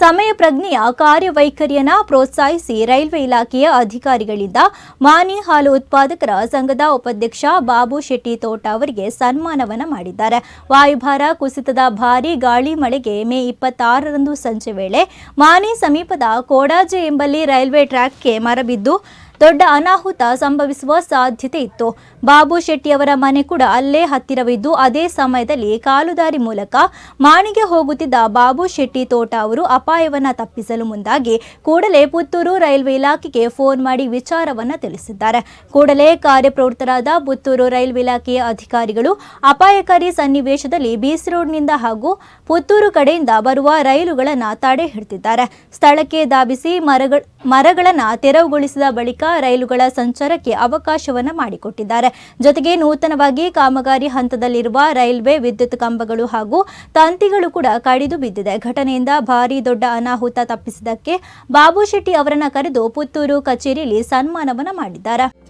ಸಮಯ ಪ್ರಜ್ಞೆಯ ಕಾರ್ಯವೈಖರಿಯನ್ನ ಪ್ರೋತ್ಸಾಹಿಸಿ ರೈಲ್ವೆ ಇಲಾಖೆಯ ಅಧಿಕಾರಿಗಳಿಂದ ಮಾನಿ ಹಾಲು ಉತ್ಪಾದಕರ ಸಂಘದ ಉಪಾಧ್ಯಕ್ಷ ಬಾಬು ಶೆಟ್ಟಿ ತೋಟ ಅವರಿಗೆ ಸನ್ಮಾನವನ್ನ ಮಾಡಿದ್ದಾರೆ. ವಾಯುಭಾರ, ಕುಸಿತದ ಭಾರೀ ಗಾಳಿ ಮಳೆಗೆ ಮೇ ಇಪ್ಪತ್ತಾರರಂದು ಸಂಜೆ ವೇಳೆ ಮಾನಿ ಸಮೀಪದ ಕೋಡಾಜೆ ಎಂಬಲ್ಲಿ ರೈಲ್ವೆ ಟ್ರ್ಯಾಕ್ಗೆ ಮರ ಬಿದ್ದು ದೊಡ್ಡ ಅನಾಹುತ ಸಂಭವಿಸುವ ಸಾಧ್ಯತೆ ಇತ್ತು. ಬಾಬು ಶೆಟ್ಟಿಯವರ ಮನೆ ಕೂಡ ಅಲ್ಲೇ ಹತ್ತಿರವಿದ್ದು, ಅದೇ ಸಮಯದಲ್ಲಿ ಕಾಲುದಾರಿ ಮೂಲಕ ಮಾಣಿಗೆ ಹೋಗುತ್ತಿದ್ದ ಬಾಬು ಶೆಟ್ಟಿ ತೋಟ ಅವರು ಅಪಾಯವನ್ನ ತಪ್ಪಿಸಲು ಮುಂದಾಗಿ ಕೂಡಲೇ ಪುತ್ತೂರು ರೈಲ್ವೆ ಇಲಾಖೆಗೆ ಫೋನ್ ಮಾಡಿ ವಿಚಾರವನ್ನ ತಿಳಿಸಿದ್ದಾರೆ. ಕೂಡಲೇ ಕಾರ್ಯಪ್ರವೃತ್ತರಾದ ಪುತ್ತೂರು ರೈಲ್ವೆ ಇಲಾಖೆಯ ಅಧಿಕಾರಿಗಳು ಅಪಾಯಕಾರಿ ಸನ್ನಿವೇಶದಲ್ಲಿ ಬೀಸ್ ರೋಡ್ನಿಂದ ಹಾಗೂ ಪುತ್ತೂರು ಕಡೆಯಿಂದ ಬರುವ ರೈಲುಗಳನ್ನು ತಡೆ ಹಿಡಿದಿದ್ದಾರೆ. ಸ್ಥಳಕ್ಕೆ ಧಾವಿಸಿ ಮರಗಳ ಮರಗಳನ್ನು ತೆರವುಗೊಳಿಸಿದ ಬಳಿಕ ರೈಲುಗಳ ಸಂಚಾರಕ್ಕೆ ಅವಕಾಶವನ್ನ ಮಾಡಿಕೊಟ್ಟಿದ್ದಾರೆ. ಜೊತೆಗೆ ನೂತನವಾಗಿ ಕಾಮಗಾರಿ ಹಂತದಲ್ಲಿರುವ ರೈಲ್ವೆ ವಿದ್ಯುತ್ ಕಂಬಗಳು ಹಾಗೂ ತಂತಿಗಳು ಕೂಡ ಕಡಿದು ಬಿದ್ದಿದೆ. ಘಟನೆಯಿಂದ ಭಾರಿ ದೊಡ್ಡ ಅನಾಹುತ ತಪ್ಪಿಸಿದ್ದಕ್ಕೆ ಬಾಬು ಶೆಟ್ಟಿ ಅವರನ್ನ ಕರೆದು ಪುತ್ತೂರು ಕಚೇರಿಯಲ್ಲಿ ಸನ್ಮಾನವನ್ನ ಮಾಡಿದ್ದಾರೆ.